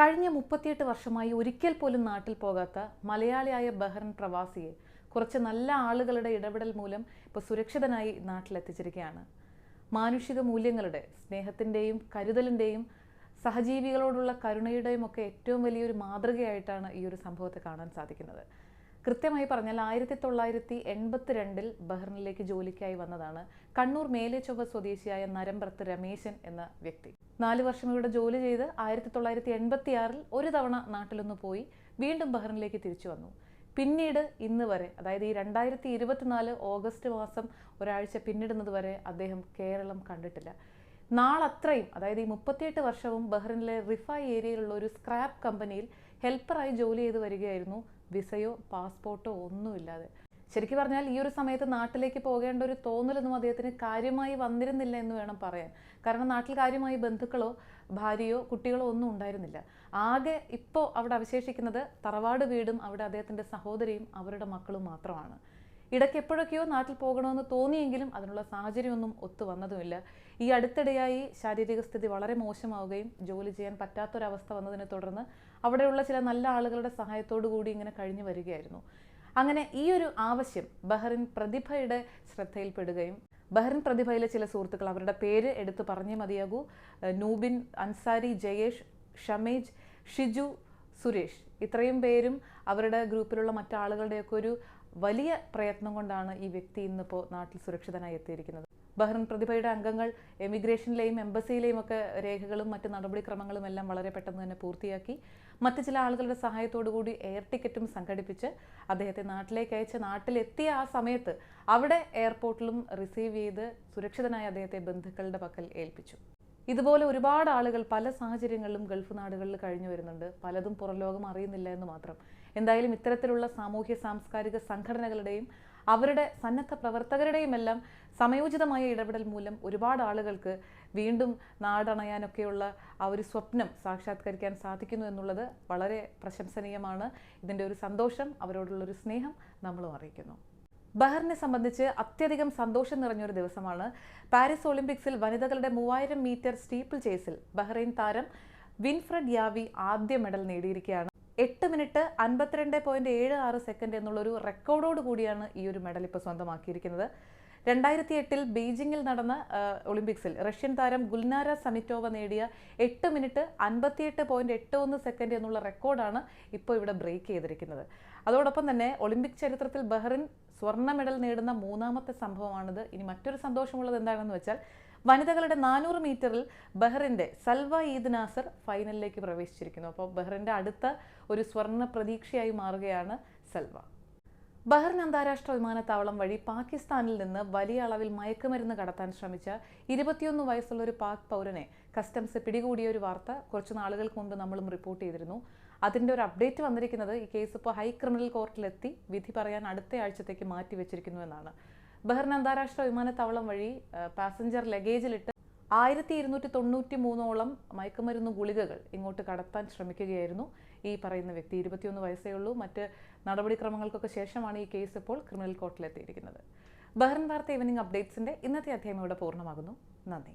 കഴിഞ്ഞ മുപ്പത്തിയെട്ട് വർഷമായി ഒരിക്കൽ പോലും നാട്ടിൽ പോകാത്ത മലയാളിയായ ബഹ്റൻ പ്രവാസിയെ കുറച്ച് നല്ല ആളുകളുടെ ഇടപെടൽ മൂലം ഇപ്പോൾ സുരക്ഷിതനായി നാട്ടിലെത്തിച്ചിരിക്കുകയാണ്. മാനുഷിക മൂല്യങ്ങളുടെ സ്നേഹത്തിന്റെയും കരുതലിന്റെയും സഹജീവികളോടുള്ള കരുണയുടെയും ഒക്കെ ഏറ്റവും വലിയൊരു മാതൃകയായിട്ടാണ് ഈ ഒരു സംഭവത്തെ കാണാൻ സാധിക്കുന്നത്. കൃത്യമായി പറഞ്ഞാൽ ആയിരത്തി തൊള്ളായിരത്തി എൺപത്തിരണ്ടിൽ ബഹ്റിനിലേക്ക് ജോലിക്കായി വന്നതാണ് കണ്ണൂർ മേലേച്ചൊവ്വ സ്വദേശിയായ നരമ്പ്രത്ത് രമേശൻ എന്ന വ്യക്തി. നാല് വർഷം ഇവിടെ ജോലി ചെയ്ത് ആയിരത്തി തൊള്ളായിരത്തി എൺപത്തി ആറിൽ ഒരു തവണ നാട്ടിലൊന്ന് പോയി വീണ്ടും ബഹ്റിനിലേക്ക് തിരിച്ചു വന്നു. പിന്നീട് ഇന്ന് വരെ അതായത് ഈ രണ്ടായിരത്തി ഇരുപത്തിനാല് ഓഗസ്റ്റ് മാസം ഒരാഴ്ച പിന്നിടുന്നത് വരെ അദ്ദേഹം കേരളം കണ്ടിട്ടില്ല. നാളത്രയും അതായത് ഈ മുപ്പത്തിയെട്ട് വർഷവും ബഹ്റിനിലെ റിഫൈ ഏരിയയിലുള്ള ഒരു സ്ക്രാപ്പ് കമ്പനിയിൽ ഹെൽപ്പറായി ജോലി ചെയ്ത് വരികയായിരുന്നു വിസയോ പാസ്പോർട്ടോ ഒന്നുമില്ലാതെ. ശരിക്കും പറഞ്ഞാൽ ഈ ഒരു സമയത്ത് നാട്ടിലേക്ക് പോകേണ്ട ഒരു തോന്നലൊന്നും അദ്ദേഹത്തിന് കാര്യമായി വന്നിരുന്നില്ല എന്ന് വേണം പറയാൻ. കാരണം നാട്ടിൽ കാര്യമായി ബന്ധുക്കളോ ഭാര്യയോ കുട്ടികളോ ഒന്നും ഉണ്ടായിരുന്നില്ല. ആകെ ഇപ്പോൾ അവിടെ അവശേഷിക്കുന്നത് തറവാട് വീടും അവിടെ അദ്ദേഹത്തിന്റെ സഹോദരിയും അവരുടെ മക്കളും മാത്രമാണ്. ഇടയ്ക്ക് എപ്പോഴൊക്കെയോ നാട്ടിൽ പോകണമെന്ന് തോന്നിയെങ്കിലും അതിനുള്ള സാഹചര്യമൊന്നും ഒത്തു വന്നതുമില്ല. ഈ അടുത്തിടെയായി ശാരീരിക സ്ഥിതി വളരെ മോശമാവുകയും ജോലി ചെയ്യാൻ പറ്റാത്തൊരവസ്ഥ വന്നതിനെ തുടർന്ന് അവിടെയുള്ള ചില നല്ല ആളുകളുടെ സഹായത്തോടു കൂടി ഇങ്ങനെ കഴിഞ്ഞു വരികയായിരുന്നു. അങ്ങനെ ഈ ഒരു ആവശ്യം ബഹ്റിൻ പ്രതിഭയുടെ ശ്രദ്ധയിൽപ്പെടുകയും ബഹ്റിൻ പ്രതിഭയിലെ ചില സുഹൃത്തുക്കൾ അവരുടെ പേര് എടുത്തു പറഞ്ഞേ മതിയാകൂ. നൂബിൻ അൻസാരി ജയേഷ് ഷമേജ് ഷിജു സുരേഷ് ഇത്രയും പേരും അവരുടെ ഗ്രൂപ്പിലുള്ള മറ്റാളുകളുടെയൊക്കെ ഒരു വലിയ പ്രയത്നം കൊണ്ടാണ് ഈ വ്യക്തി ഇന്നിപ്പോൾ നാട്ടിൽ സുരക്ഷിതനായി എത്തിയിരിക്കുന്നത്. ബഹ്റിൻ പ്രതിഭയുടെ അംഗങ്ങൾ എമിഗ്രേഷനിലെയും എംബസിയിലെയും ഒക്കെ രേഖകളും മറ്റ് നടപടിക്രമങ്ങളും എല്ലാം വളരെ പെട്ടെന്ന് തന്നെ പൂർത്തിയാക്കി. മറ്റ് ചില ആളുകളുടെ സഹായത്തോടു കൂടി എയർ ടിക്കറ്റും സംഘടിപ്പിച്ച് അദ്ദേഹത്തെ നാട്ടിലേക്ക് അയച്ച് നാട്ടിലെത്തിയ ആ സമയത്ത് അവിടെ എയർപോർട്ടിലും റിസീവ് ചെയ്ത് സുരക്ഷിതനായ അദ്ദേഹത്തെ ബന്ധുക്കളുടെ പക്കൽ ഏൽപ്പിച്ചു. ഇതുപോലെ ഒരുപാട് ആളുകൾ പല സാഹചര്യങ്ങളിലും ഗൾഫ് നാടുകളിൽ കഴിഞ്ഞു വരുന്നുണ്ട്. പലതും പുറംലോകം അറിയുന്നില്ല എന്ന് മാത്രം. എന്തായാലും ഇത്തരത്തിലുള്ള സാമൂഹ്യ സാംസ്കാരിക സംഘടനകളുടെയും അവരുടെ സന്നദ്ധ പ്രവർത്തകരുടെയും എല്ലാം സമയോചിതമായ ഇടപെടൽ മൂലം ഒരുപാട് ആളുകൾക്ക് വീണ്ടും നാടണയാനൊക്കെയുള്ള ആ ഒരു സ്വപ്നം സാക്ഷാത്കരിക്കാൻ സാധിക്കുന്നു എന്നുള്ളത് വളരെ പ്രശംസനീയമാണ്. ഇതിന്റെ ഒരു സന്തോഷം അവരോടുള്ളൊരു സ്നേഹം നമ്മളും അറിയിക്കുന്നു. ബഹറിനെ സംബന്ധിച്ച് അത്യധികം സന്തോഷം നിറഞ്ഞൊരു ദിവസമാണ്. പാരീസ് ഒളിമ്പിക്സിൽ വനിതകളുടെ മൂവായിരം മീറ്റർ സ്റ്റീപ്പിൾ ചേസിൽ ബഹ്റൈൻ താരം വിൻഫ്രഡ് യാവി ആദ്യ മെഡൽ നേടിയിരിക്കുകയാണ്. എട്ട് മിനിറ്റ് അൻപത്തിരണ്ട് പോയിന്റ് ഏഴ് ആറ് സെക്കൻഡ് എന്നുള്ളൊരു റെക്കോർഡോട് കൂടിയാണ് ഈ ഒരു മെഡൽ ഇപ്പോൾ സ്വന്തമാക്കിയിരിക്കുന്നത്. രണ്ടായിരത്തി എട്ടിൽ ബീജിംഗിൽ നടന്ന ഒളിമ്പിക്സിൽ റഷ്യൻ താരം ഗുൽനാര സമിറ്റോവ നേടിയ എട്ട് മിനിറ്റ് അൻപത്തിയെട്ട് പോയിന്റ് എട്ട് ഒന്ന് സെക്കൻഡ് എന്നുള്ള റെക്കോർഡാണ് ഇപ്പോൾ ഇവിടെ ബ്രേക്ക് ചെയ്തിരിക്കുന്നത്. അതോടൊപ്പം തന്നെ ഒളിമ്പിക് ചരിത്രത്തിൽ ബഹ്റിൻ സ്വർണ മെഡൽ നേടുന്ന മൂന്നാമത്തെ സംഭവമാണിത്. ഇനി മറ്റൊരു സന്തോഷമുള്ളത് എന്താണെന്ന് വെച്ചാൽ വനിതകളുടെ നാനൂറ് മീറ്ററിൽ ബഹ്റിന്റെ സൽവ ഈദ് നാസർ ഫൈനലിലേക്ക് പ്രവേശിച്ചിരിക്കുന്നു. അപ്പോൾ ബഹ്റിന്റെ അടുത്ത ഒരു സ്വർണ പ്രതീക്ഷയായി മാറുകയാണ് സൽവ. ബഹ്റിൻ അന്താരാഷ്ട്ര വിമാനത്താവളം വഴി പാകിസ്ഥാനിൽ നിന്ന് വലിയ അളവിൽ മയക്കുമരുന്ന് കടത്താൻ ശ്രമിച്ച ഇരുപത്തിയൊന്ന് വയസ്സുള്ള ഒരു പാക് പൗരനെ കസ്റ്റംസ് പിടികൂടിയ ഒരു വാർത്ത കുറച്ച് നാളുകൾക്ക് മുമ്പ് നമ്മളും റിപ്പോർട്ട് ചെയ്തിരുന്നു. അതിന്റെ ഒരു അപ്ഡേറ്റ് വന്നിരിക്കുന്നത് ഈ കേസ് ഇപ്പോൾ ഹൈ ക്രിമിനൽ കോർട്ടിലെത്തി വിധി പറയാൻ അടുത്ത ആഴ്ചത്തേക്ക് മാറ്റിവെച്ചിരിക്കുന്നു എന്നാണ്. ബഹ്റിൻ അന്താരാഷ്ട്ര വിമാനത്താവളം വഴി പാസഞ്ചർ ലഗേജിലിട്ട് ആയിരത്തി ഇരുന്നൂറ്റി തൊണ്ണൂറ്റി മൂന്നോളം മയക്കുമരുന്ന് ഗുളികകൾ ഇങ്ങോട്ട് കടത്താൻ ശ്രമിക്കുകയായിരുന്നു. ഈ പറയുന്ന വ്യക്തി ഇരുപത്തിയൊന്ന് വയസ്സേ ഉള്ളൂ. മറ്റ് നടപടിക്രമങ്ങൾക്കൊക്കെ ശേഷമാണ് ഈ കേസ് ഇപ്പോൾ ക്രിമിനൽ കോർട്ടിലെത്തിയിരിക്കുന്നത്. ബഹ്റിൻ വാർത്ത ഈവനിങ് അപ്ഡേറ്റ്സിന്റെ ഇന്നത്തെ അധ്യായം ഇവിടെ പൂർണമാകുന്നു. നന്ദി.